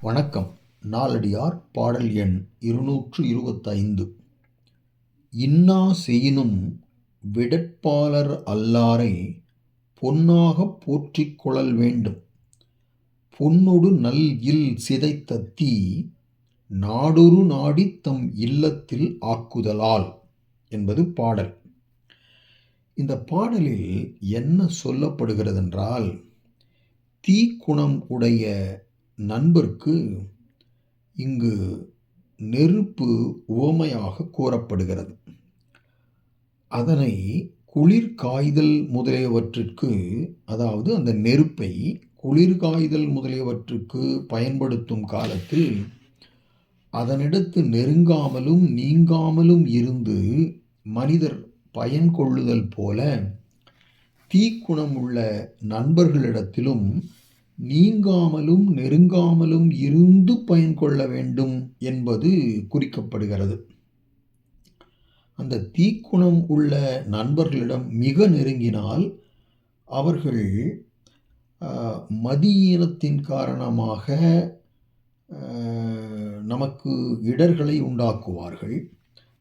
வணக்கம். நாலடியார் பாடல் எண் இருநூற்று இருபத்தைந்து இன்னா செய்யினும் விடற்பாளர் அல்லாரை பொன்னாகப் போற்றிக் கொள்ளல் வேண்டும். பொன்னொடு நல் இல் சிதைத்த தீ நாடொரு நாடித் தம் இல்லத்தில் ஆக்குதலால் என்பது பாடல். இந்த பாடலில் என்ன சொல்லப்படுகிறதென்றால் தீக்குணம் உடைய நண்பர்க்கு இங்கு நெருப்பு உவமையாக கூறப்படுகிறது. அதனை குளிர் காய்தல் முதலியவற்றிற்கு அதாவது அந்த நெருப்பை குளிர் காய்தல் முதலியவற்றுக்கு பயன்படுத்தும் காலத்தில் அதனிடத்து நெருங்காமலும் நீங்காமலும் இருந்து மனிதர் பயன் கொள்ளுதல் போல தீக்குணமுள்ள நண்பர்களிடத்திலும் நீங்காமலும் நெருங்காமலும் இருந்து பயன் கொள்ள வேண்டும் என்பது குறிக்கப்படுகிறது. அந்த தீக்குணம் உள்ள நண்பர்களிடம் மிக நெருங்கினால் அவர்கள் மதியீனத்தின் காரணமாக நமக்கு இடர்களை உண்டாக்குவார்கள்.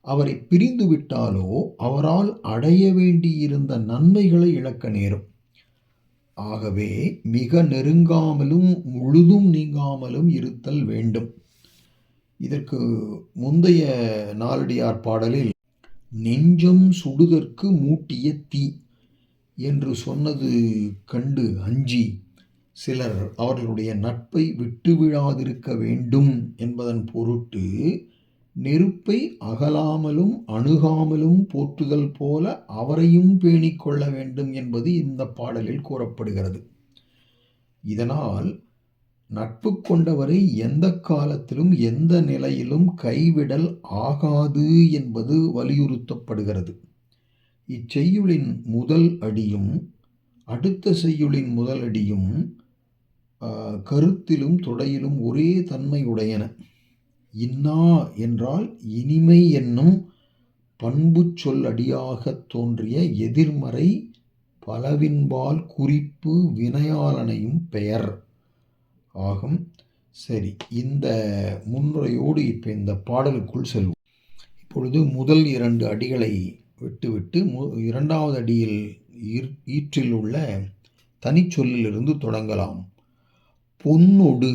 அவரை பிரிந்துவிட்டாலோ அவரால் அடைய வேண்டியிருந்த நன்மைகளை இழக்க நேரும். ஆகவே மிக நெருங்காமலும் முழுதும் நீங்காமலும் இருத்தல் வேண்டும். இதற்கு முந்தைய நாலடியார் பாடலில் நெஞ்சம் சுடுதற்கு மூட்டிய தீ என்று சொன்னது கண்டு அஞ்சி சிலர் அவர்களுடைய நட்பை விட்டு விழாதிருக்க வேண்டும் என்பதன் பொருட்டு நெருப்பை அகலாமலும் அணுகாமலும் போற்றுதல் போல அவரையும் பேணிக்கொள்ள வேண்டும் என்பது இந்த பாடலில் கூறப்படுகிறது. இதனால் நட்பு கொண்டவரை எந்த காலத்திலும் எந்த நிலையிலும் கைவிடல் ஆகாது என்பது வலியுறுத்தப்படுகிறது. இச்செய்யுளின் முதல் அடியும் அடுத்த செய்யுளின் முதல் அடியும் கருத்திலும் தொடையிலும் ஒரே தன்மையுடையன இன்னா என்றால் இனிமை என்னும் பண்பு சொல் அடியாகத் தோன்றிய எதிர்மறை பலவின்பால் குறிப்பு வினையாளனையும் பெயர். ஆகும். சரி இந்த முன்னுரையோடு இப்போ இந்த பாடலுக்குள் செல்வோம். இப்பொழுது முதல் இரண்டு அடிகளை விட்டுவிட்டு மு இரண்டாவது அடியில் ஈற்றில் உள்ள தனிச்சொல்லிலிருந்து தொடங்கலாம். பொன்னொடு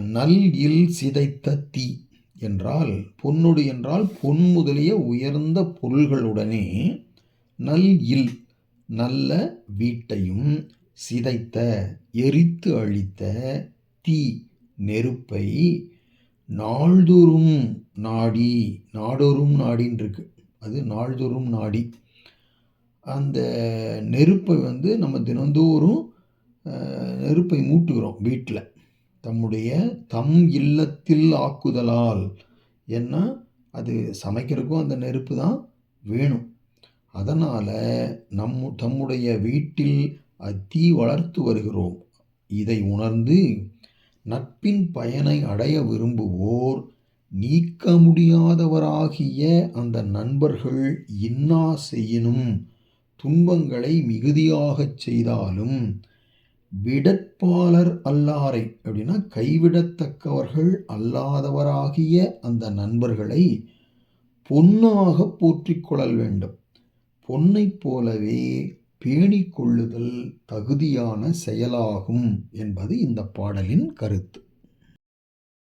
நல் இல் சிதைத்த தீ என்றால் பொன்னொடு என்றால் பொன் முதலிய உயர்ந்த பொருள்களுடனே நல் இல் நல்ல வீட்டையும் சிதைத்த எரித்து அழித்த தீ நெருப்பை நாள்தோறும் நாடி நாடோறும் நாடின்னு இருக்கு அது நாள்தோறும் நாடி. அந்த நெருப்பை வந்து நம்ம தினந்தோறும் நெருப்பை மூட்டுகிறோம் வீட்டில். தம்முடைய தம் இல்லத்தில் ஆக்குதலால். என்ன? அது சமைக்கிறதுக்கும் அந்த நெருப்பு தான் வேணும். அதனால் நம் தம்முடைய வீட்டில் தீ வளர்த்து வருகிறோம். இதை உணர்ந்து நட்பின் பயனை அடைய விரும்புவோர் நீக்க முடியாதவராகிய அந்த நண்பர்கள் இன்னா செய்யினும் துன்பங்களை மிகுதியாகச் செய்தாலும் விடற்பாளர் அல்லாரை அப்படின்னா கைவிடத்தக்கவர்கள் அல்லாதவராகிய அந்த நண்பர்களை பொன்னாக போற்றிக் கொள்ளல் வேண்டும். பொன்னைப் போலவே பேணிக்கொள்ளுதல் தகுதியான செயலாகும் என்பது இந்த பாடலின் கருத்து.